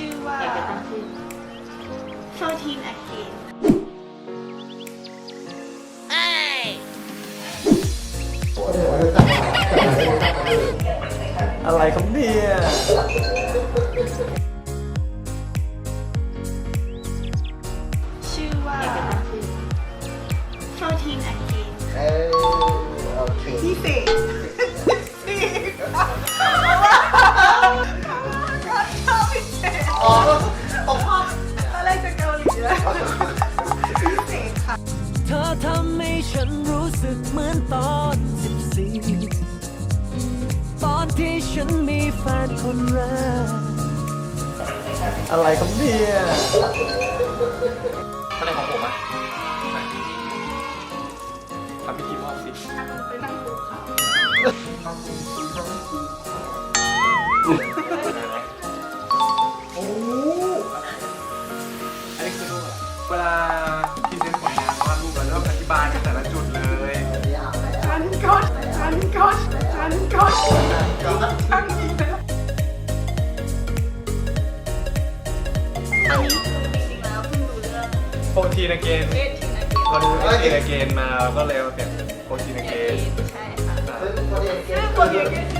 ชื่อว่า อยากจะตั้งชื่อ14 again อะไรครับเนี่ยชื่อว่า อยากจะตั้งชื่อ14 again เออโอเค พี่เสก ธอทำให้ฉันรู้สึกเหมือนตอนสิบสี่ตอนที่ฉันมีแฟนคนแรก อะไรครับเนี่ยอะไรของผมอะทำพิธีมอบสิโอ้อันนี้คือเวลาพรีเซ บายกันแต่ละจุดเลยฉันก็ฉันก็ฉันก็ช่างนี้นะอันนี้คือจริงๆแล้วเพิ่งดูเรื่องโปรตีนเกนเวททินาเกเราดูโปรตีนเกนมาเราก็เลยมาเปลี่ยนเป็นโปรตีนเกนใช่ค่ะเฮ้ยพอดีเกซึ่งมตัวเดียวก็คื